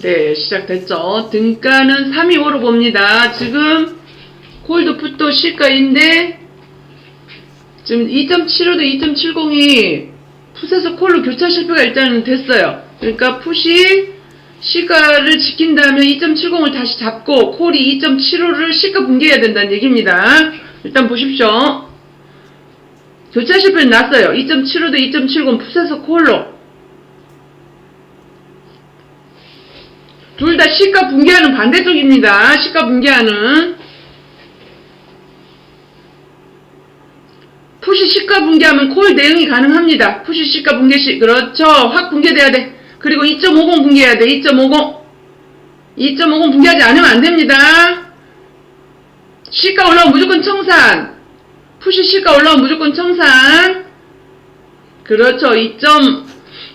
네, 시작됐죠. 등가는 3이 오로 봅니다. 지금 콜드 풋도 시가인데 지금 2.75대 2.70이 풋에서 콜로 교차 실패가 일단은 됐어요. 그러니까 풋이 시가를 지킨다면 2.70을 다시 잡고 콜이 2.75를 시가 붕괴해야 된다는 얘기입니다. 일단 보십시오. 교차 실패는 났어요. 2.75대 2.70 풋에서 콜로. 둘 다 시가 붕괴하는 반대쪽입니다. 시가 붕괴하는. 푸시 시가 붕괴하면 콜 대응이 가능합니다. 푸시 시가 붕괴 시 그렇죠. 확 붕괴돼야 돼. 그리고 2.50 붕괴해야 돼. 2.50. 2.50 붕괴하지 않으면 안 됩니다. 시가 올라오면 무조건 청산. 푸시 시가 올라오면 무조건 청산. 그렇죠. 2.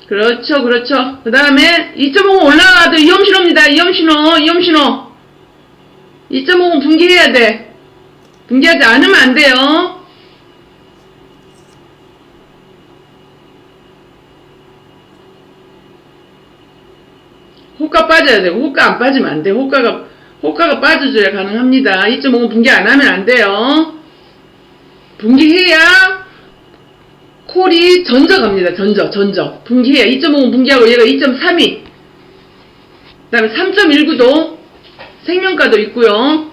그렇죠. 그렇죠. 그 다음에 2.50 올라가도 위험신호입니다. 위험신호. 위험신호. 2.50 붕괴해야 돼. 붕괴하지 않으면 안 돼요. 호가 빠져야 되고 호가 안 빠지면 안 돼. 호가가 호가가 빠져줘야 가능합니다. 2.5 붕괴 안 하면 안 돼요. 붕괴해야 콜이 전저 갑니다. 전저 전저 붕괴해야 2.5 붕괴하고 얘가 2.32 그 다음에 3.19도 생명가도 있고요.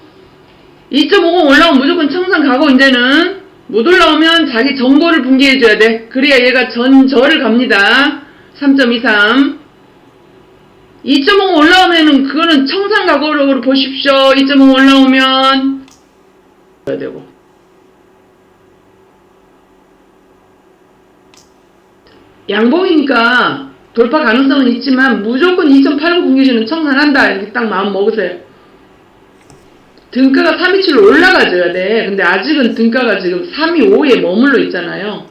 2.50 올라오면 무조건 청산 가고 이제는 못 올라오면 자기 정보를 붕괴해줘야 돼. 그래야 얘가 전저를 갑니다. 3.23 2.5 올라오면은 그거는 청산 가격으로 보십시오. 2.5 올라오면 되고. 양봉이니까 돌파 가능성은 있지만 무조건 2.89 공개시는 청산한다 이렇게 딱 마음 먹으세요. 등가가 327로 올라가줘야 돼. 근데 아직은 등가가 지금 325에 머물러 있잖아요.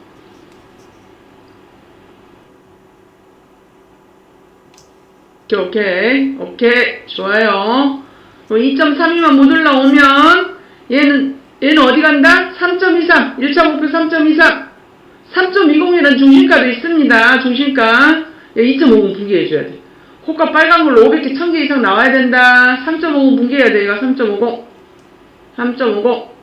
오케이, 오케이, 좋아요. 2.32만 못 올라오면, 얘는, 얘는 어디 간다? 3.23, 1차 목표 3.23, 3.20이라는 중심가도 있습니다. 중심가. 얘2.50 붕괴해줘야 돼. 호가 빨간 걸로 500개, 1000개 이상 나와야 된다. 3.50 붕괴해야 돼, 얘가 3.50. 3.50.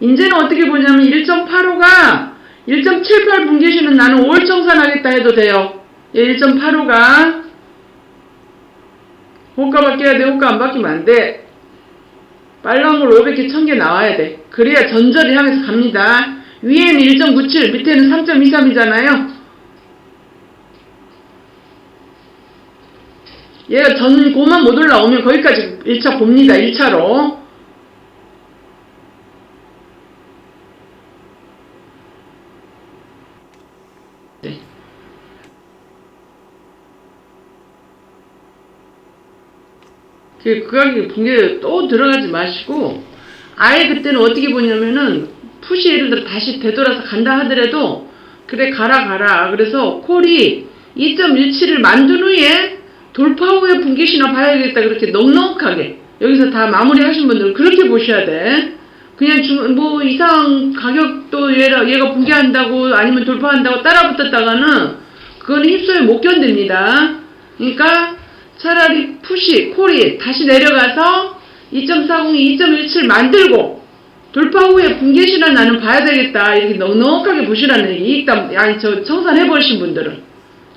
이제는 어떻게 보냐면 1.85가 1.78 붕괴시는 나는 5월 청산하겠다 해도 돼요. 얘 1.85가 호가 바뀌어야 돼. 호가 안 바뀌면 안 돼. 빨간 걸 500개, 1000개 나와야 돼. 그래야 전절이 향해서 갑니다. 위에는 1.97, 밑에는 3.23이잖아요. 얘가 전고만 못 올라오면 거기까지 1차 봅니다. 1차로. 그, 그 가격이 붕괴 또 들어가지 마시고, 아예 그때는 어떻게 보냐면은, 푸시 예를 들어 다시 되돌아서 간다 하더라도, 그래, 가라, 가라. 그래서 콜이 2.17을 만든 후에 돌파 후에 붕괴시나 봐야겠다. 그렇게 넉넉하게. 여기서 다 마무리 하신 분들은 그렇게 보셔야 돼. 그냥 중, 뭐 이상 가격도 얘가, 얘가 붕괴한다고 아니면 돌파한다고 따라 붙었다가는 그건 휩소에 못 견딥니다. 그러니까 차라리 푸시, 콜이 다시 내려가서 2.40, 2.17 만들고 돌파 후에 붕괴시나 나는 봐야 되겠다. 이렇게 넉넉하게 보시라는 이익담, 아니 저 청산해 보신 분들은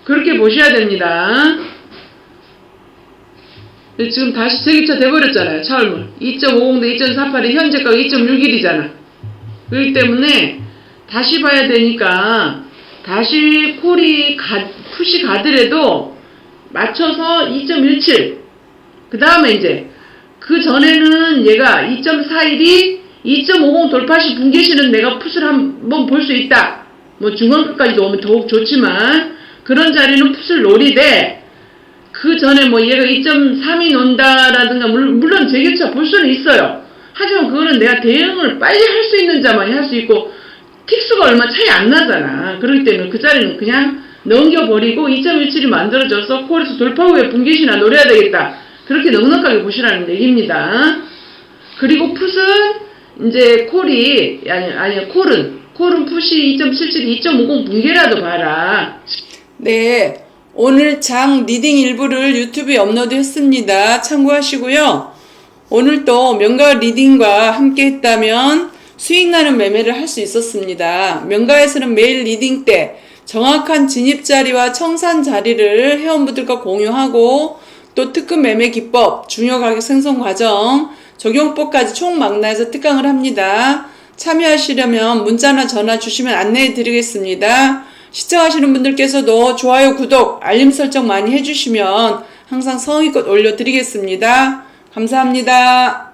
그렇게 보셔야 됩니다. 지금 다시 세기차 돼버렸잖아요. 차월물. 2.50대 2.48이 현재가 2.61이잖아. 그렇기 때문에 다시 봐야 되니까 다시 콜이 가, 푸시 가더라도 맞춰서 2.17. 그 다음에 이제 그 전에는 얘가 2.41이 2.50 돌파시 붕괴시는 내가 풋을 한번 볼 수 있다. 뭐 중간까지도 오면 더욱 좋지만 그런 자리는 풋을 노리되 그 전에 뭐 얘가 2.3이 논다라든가 물론, 재개차 볼 수는 있어요. 하지만 그거는 내가 대응을 빨리 할 수 있는 자만이 할 수 있고 틱수가 얼마 차이 안 나잖아. 그렇기 때문에 그 자리는 그냥 넘겨버리고 2.17이 만들어져서 콜에서 돌파 후에 붕괴시나 노려야 되겠다. 그렇게 넉넉하게 보시라는 얘기입니다. 그리고 풋은 이제 콜이 아니 아니 콜은 콜은 풋이 2.77, 2.50 붕괴라도 봐라. 네, 오늘 장 리딩 일부를 유튜브에 업로드했습니다. 참고하시고요. 오늘 또 명가 리딩과 함께 했다면 수익 나는 매매를 할 수 있었습니다. 명가에서는 매일 리딩 때 정확한 진입 자리와 청산 자리를 회원분들과 공유하고 또 특급 매매 기법, 중요 가격 생성 과정, 적용법까지 총 망라해서 특강을 합니다. 참여하시려면 문자나 전화 주시면 안내해 드리겠습니다. 시청하시는 분들께서도 좋아요, 구독, 알림 설정 많이 해주시면 항상 성의껏 올려드리겠습니다. 감사합니다.